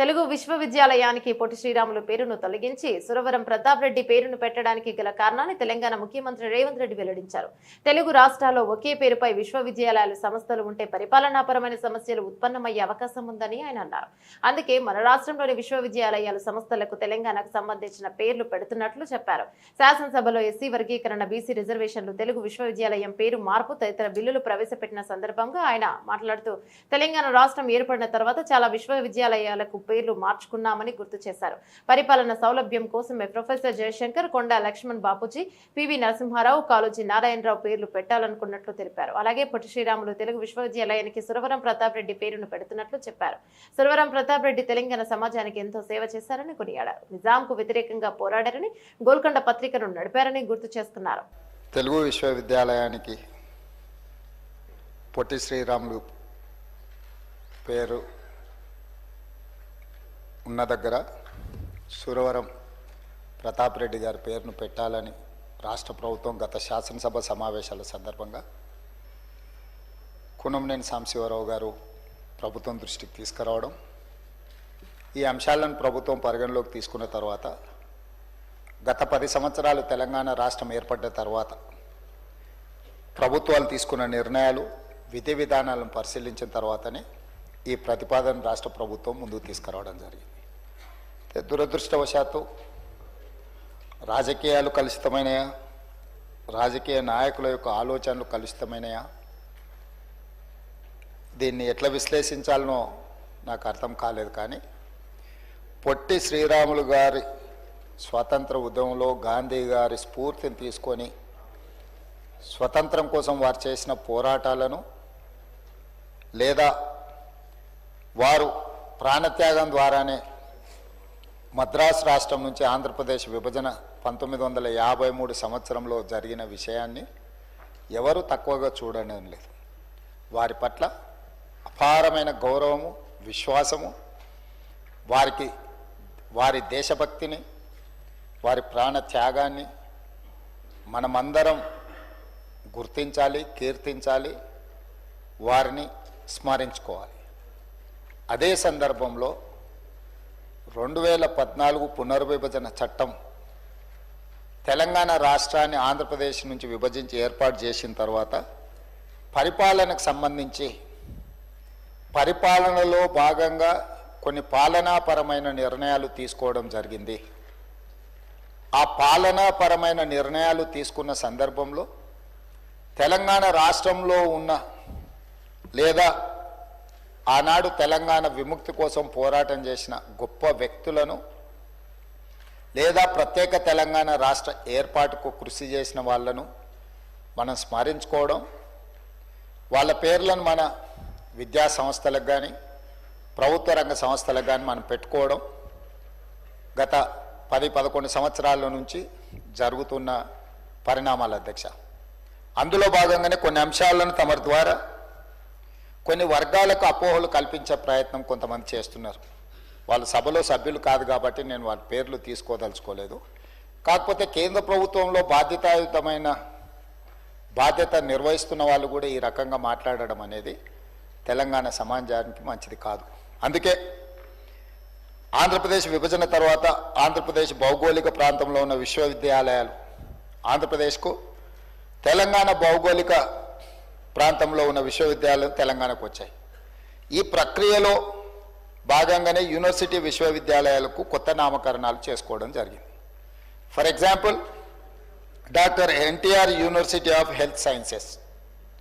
తెలుగు విశ్వవిద్యాలయానికి పొట్టి శ్రీరాములు పేరును తొలగించి సురవరం ప్రతాప్ రెడ్డి పేరును పెట్టడానికి గల కారణాన్ని తెలంగాణ ముఖ్యమంత్రి రేవంత్ రెడ్డి వెల్లడించారు. తెలుగు రాష్ట్రాల్లో ఒకే పేరుపై విశ్వవిద్యాలయాలు సంస్థలు ఉంటే పరిపాలనాపరమైన సమస్యలు ఉత్పన్నమయ్యే అవకాశం ఉందని ఆయన అన్నారు. అందుకే మన రాష్ట్రంలోని విశ్వవిద్యాలయాలు సంస్థలకు తెలంగాణకు సంబంధించిన పేర్లు పెడుతున్నట్లు చెప్పారు. శాసనసభలో ఎస్సీ వర్గీకరణ బీసీ రిజర్వేషన్లు తెలుగు విశ్వవిద్యాలయం పేరు మార్పు తదితర బిల్లులు ప్రవేశపెట్టిన సందర్భంగా ఆయన మాట్లాడుతూ తెలంగాణ రాష్ట్రం ఏర్పడిన తర్వాత చాలా విశ్వవిద్యాలయాలకు పేర్లు మార్చుకున్నామని గుర్తు చేశారు. పరిపాలన సౌలభ్యం కోసమే ప్రొఫెసర్ జయశంకర్ కొండా లక్ష్మణ్ బాపూజీ పివి నరసింహారావు కాలోజీ నారాయణరావు పేర్లు పెట్టాలనుకున్నట్లు తెలిపారు. అలాగే పొట్టి శ్రీరాములు తెలుగు విశ్వవిద్యాలయానికి సురవరం ప్రతాప్ రెడ్డి పేరును పెడుతున్నట్లు చెప్పారు. సురవరం ప్రతాప్ రెడ్డి తెలంగాణ సమాజానికి ఎంతో సేవ చేశారని కొనియాడారు. నిజాంకు వ్యతిరేకంగా పోరాడారని గోల్కొండ పత్రికను నడిపారని గుర్తు చేసుకున్నారు తెలుగు విశ్వవిద్యాలయానికి పొట్టి శ్రీరాములు పేరు ఉన్న దగ్గర సురవరం ప్రతాప్ రెడ్డి గారి పేరును పెట్టాలని రాష్ట్ర ప్రభుత్వం గత శాసనసభ సమావేశాల సందర్భంగా కునంనేని సాంశివరావు గారు ప్రభుత్వం దృష్టికి తీసుకురావడం ఈ అంశాలను ప్రభుత్వం పరిగణలోకి తీసుకున్న తర్వాత గత పది సంవత్సరాలు తెలంగాణ రాష్ట్రం ఏర్పడ్డ తర్వాత ప్రభుత్వాలు తీసుకున్న నిర్ణయాలు విధి విధానాలను పరిశీలించిన తర్వాతనే ఈ ప్రతిపాదన రాష్ట్ర ప్రభుత్వం ముందుకు తీసుకురావడం జరిగింది. దురదృష్టవశాత్తు రాజకీయాలు కలుషితమైనయా? రాజకీయ నాయకుల యొక్క ఆలోచనలు కలుషితమైనయా? దీన్ని ఎట్లా విశ్లేషించాలనో నాకు అర్థం కాలేదు కానీ పొట్టి శ్రీరాములు గారి స్వాతంత్ర ఉద్యమంలో గాంధీ గారి స్ఫూర్తిని తీసుకొని స్వతంత్రం కోసం వారు చేసిన పోరాటాలను లేదా వారు ప్రాణత్యాగం ద్వారానే మద్రాసు రాష్ట్రం నుంచి ఆంధ్రప్రదేశ్ విభజన పంతొమ్మిది వందల యాభై మూడు సంవత్సరంలో జరిగిన విషయాన్ని ఎవరు తక్కువగా చూడడం లేదు. వారి పట్ల అపారమైన గౌరవము విశ్వాసము వారికి వారి దేశభక్తిని వారి ప్రాణ త్యాగాన్ని మనమందరం గుర్తించాలి కీర్తించాలి వారిని స్మరించుకోవాలి. అదే సందర్భంలో రెండు వేల పద్నాలుగు పునర్విభజన చట్టం తెలంగాణ రాష్ట్రాన్ని ఆంధ్రప్రదేశ్ నుంచి విభజించి ఏర్పాటు చేసిన తర్వాత పరిపాలనకు సంబంధించి పరిపాలనలో భాగంగా కొన్ని పాలనాపరమైన నిర్ణయాలు తీసుకోవడం జరిగింది. ఆ పాలనాపరమైన నిర్ణయాలు తీసుకున్న సందర్భంలో తెలంగాణ రాష్ట్రంలో ఉన్న లేదా ఆనాడు తెలంగాణ విముక్తి కోసం పోరాటం చేసిన గొప్ప వ్యక్తులను లేదా ప్రత్యేక తెలంగాణ రాష్ట్ర ఏర్పాటుకు కృషి చేసిన వాళ్ళను మనం స్మరించుకోవడం వాళ్ళ పేర్లను మన విద్యా సంస్థలకు కానీ ప్రభుత్వ రంగ సంస్థలకు కానీ మనం పెట్టుకోవడం గత పది పదకొండు సంవత్సరాల నుంచి జరుగుతున్న పరిణామాల అధ్యక్ష. అందులో భాగంగానే కొన్ని అంశాలను తమ ద్వారా కొన్ని వర్గాలకు అపోహలు కల్పించే ప్రయత్నం కొంతమంది చేస్తున్నారు. వాళ్ళు సభలో సభ్యులు కాదు కాబట్టి నేను వాళ్ళ పేర్లు తీసుకోదలుచుకోలేదు. కాకపోతే కేంద్ర ప్రభుత్వంలో బాధ్యతాయుతమైన బాధ్యత నిర్వహిస్తున్న వాళ్ళు కూడా ఈ రకంగా మాట్లాడడం అనేది తెలంగాణ సమాజానికి మంచిది కాదు. అందుకే ఆంధ్రప్రదేశ్ విభజన తర్వాత ఆంధ్రప్రదేశ్ భౌగోళిక ప్రాంతంలో ఉన్న విశ్వవిద్యాలయాలు ఆంధ్రప్రదేశ్కు తెలంగాణ భౌగోళిక ప్రాంతంలో ఉన్న విశ్వవిద్యాలయాలు తెలంగాణకు వచ్చాయి. ఈ ప్రక్రియలో భాగంగానే యూనివర్సిటీ విశ్వవిద్యాలయాలకు కొత్త నామకరణాలు చేసుకోవడం జరిగింది. For example doctor NTR university of health sciences